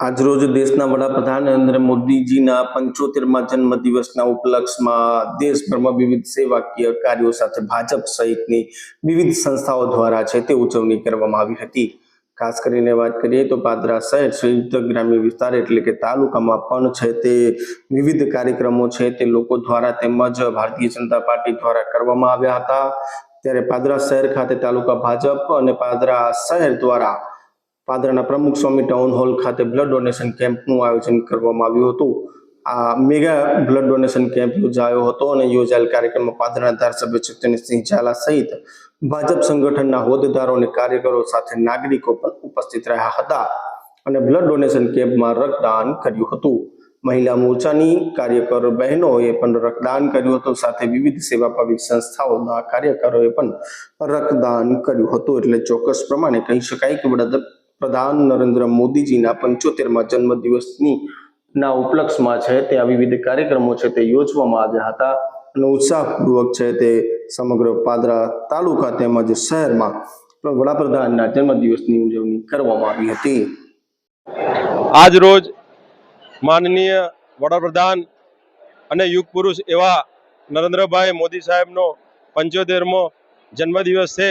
આજરોજ દેશના વડાપ્રધાન નરેન્દ્ર મોદીજીના પંચોતેરમાં જન્મદિવસના ઉપલક્ષમાં દેશભરમાં વિવિધ સેવાકીય કાર્યો સાથે ભાજપ સહિતની વિવિધ સંસ્થાઓ દ્વારા છે તે ઉજવણી કરવામાં આવી હતી. ખાસ કરીને વાત કરીએ તો પાદરા શહેર સંયુક્ત ગ્રામ્ય વિસ્તાર એટલે કે તાલુકામાં પણ છે તે વિવિધ કાર્યક્રમો છે તે લોકો દ્વારા તેમજ ભારતીય જનતા પાર્ટી દ્વારા કરવામાં આવ્યા હતા. ત્યારે પાદરા શહેર ખાતે તાલુકા ભાજપ અને પાદરા શહેર દ્વારા પાદરાના પ્રમુખ સ્વામી ટાઉન હોલ ખાતે બ્લડ ડોનેશન કેમ્પનું આયોજન કરવામાં આવ્યું હતું. આ મેગા બ્લડ ડોનેશન કેમ્પ યોજાયો હતો અને યોજાયેલ કાર્યક્રમમાં પાદરાના ધારાસભ્ય ચૈતન્યસિંહ ઝાલા સહિત ભાજપ સંગઠનના હોદ્દેદારો અને કાર્યકરો સાથે નાગરિકો પણ ઉપસ્થિત રહ્યા હતા અને બ્લડ ડોનેશન કેમ્પમાં રક્તદાન કર્યું હતું. મહિલા મોરચાની કાર્યકર બહેનોએ પણ રક્તદાન કર્યું હતું, સાથે વિવિધ સેવાભાવી સંસ્થાઓના કાર્યકરોએ પણ રક્તદાન કર્યું હતું. એટલે ચોક્કસ પ્રમાણે કહી શકાય કે વડાપ્રધાન નરેન્દ્ર મોદીજીના પંચોતેરમાં જન્મદિવસની ના ઉપલક્ષમાં છે. તે વિવિધ કાર્યક્રમો છે તે યોજવામાં આવ્યા હતા અને ઉત્સાહપૂર્વક છે તે સમગ્ર પાદરા તાલુકા તેમજ શહેરમાં વડાપ્રધાનના જન્મદિવસની ઉજવણી કરવામાં આવી હતી. આજ રોજ માનનીય વડાપ્રધાન અને યુગ પુરુષ એવા નરેન્દ્રભાઈ મોદી સાહેબનો પંચોતેરમો જન્મદિવસ છે.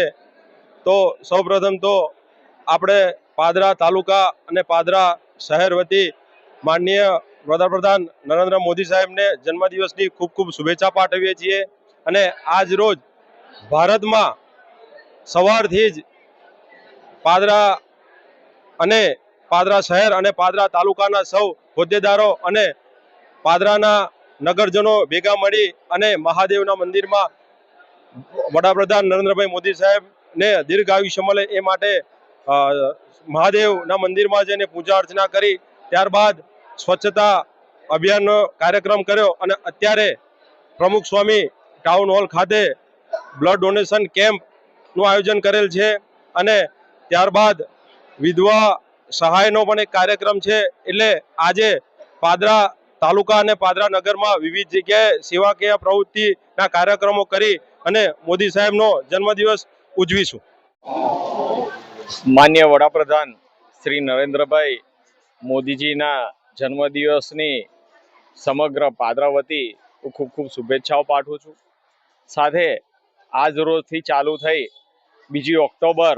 તો સૌપ્રથમ તો આપણે પાદરા તાલુકા અને પાદરા શહેર વતી માનનીય વડાપ્રધાન નરેન્દ્ર મોદી સાહેબને જન્મદિવસની ખૂબ ખૂબ શુભેચ્છા પાઠવીએ છીએ. અને આજ રોજ ભારતમાં સવારથી જ પાદરા અને પાદરા શહેર અને પાદરા તાલુકાના સૌ હોદ્દેદારો અને પાદરાના નગરજનો ભેગા મળી અને મહાદેવના મંદિરમાં વડાપ્રધાન નરેન્દ્રભાઈ મોદી સાહેબને દીર્ઘ આયુષ્ય મળે એ માટે મહાદેવના મંદિરમાં જઈને પૂજા અર્ચના કરી, ત્યારબાદ સ્વચ્છતા અભિયાનનો કાર્યક્રમ કર્યો અને અત્યારે પ્રમુખ સ્વામી ટાઉન હોલ ખાતે બ્લડ ડોનેશન કેમ્પનું આયોજન કરેલ છે અને ત્યારબાદ વિધવા સહાયનો પણ એક કાર્યક્રમ છે. એટલે આજે પાદરા તાલુકા અને પાદરા નગરમાં વિવિધ જગ્યાએ સેવાકીય પ્રવૃત્તિના કાર્યક્રમો કરી અને મોદી સાહેબનો જન્મદિવસ ઉજવીશું. માન્ય વડાપ્રધાન શ્રી નરેન્દ્રભાઈ મોદીજીના જન્મદિવસની સમગ્ર પાદરા વતી હું ખૂબ ખૂબ શુભેચ્છાઓ પાઠવું છું. સાથે આજ રોજથી ચાલુ થઈ બીજી ઓક્ટોબર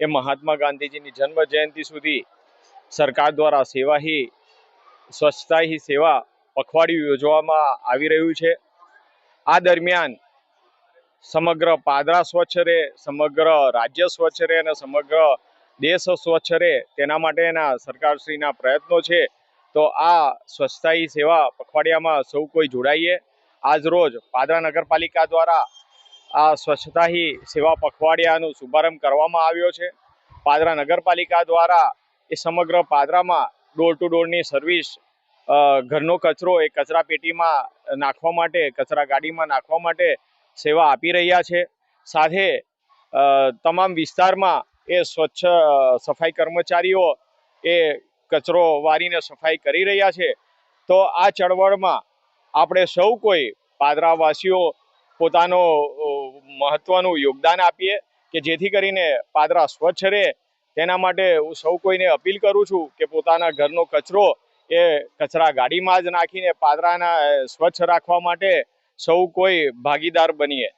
એ મહાત્મા ગાંધીજીની જન્મ જયંતિ સુધી સરકાર દ્વારા સેવા હી સ્વચ્છતા હી સેવા પખવાડિયું યોજવામાં આવી રહ્યું છે. આ દરમિયાન સમગ્ર પાદરા સ્વચ્છ રહે, સમગ્ર રાજ્ય સ્વચ્છ રહે અને સમગ્ર દેશ સ્વચ્છ રહે, તેના માટેના સરકારશ્રીના પ્રયત્નો છે. તો આ સ્વચ્છતા સેવા પખવાડિયામાં સૌ કોઈ જોડાઈએ. આજરોજ પાદરા નગરપાલિકા દ્વારા આ સ્વચ્છતા સેવા પખવાડિયાનો શુભારંભ કરવામાં આવ્યો છે. પાદરા નગરપાલિકા દ્વારા એ સમગ્ર પાદરામાં ડોર ટુ ડોરની સર્વિસ ઘરનો કચરો એ કચરા પેટીમાં નાખવા માટે, કચરા ગાડીમાં નાખવા માટે સેવા આપી રહ્યા છે. સાથે તમામ વિસ્તારમાં એ સ્વચ્છ સફાઈ કર્મચારીઓ એ કચરો વારીને સફાઈ કરી રહ્યા છે. તો આ ચળવળમાં આપણે સૌ કોઈ પાદરાવાસીઓ પોતાનો મહત્વનું યોગદાન આપીએ કે જેથી કરીને પાદરા સ્વચ્છ રહે. તેના માટે હું સૌ કોઈને અપીલ કરું છું કે પોતાના ઘરનો કચરો એ કચરા ગાડીમાં જ નાખીને પાદરાના સ્વચ્છ રાખવા માટે સૌ કોઈ ભાગીદાર બનીએ.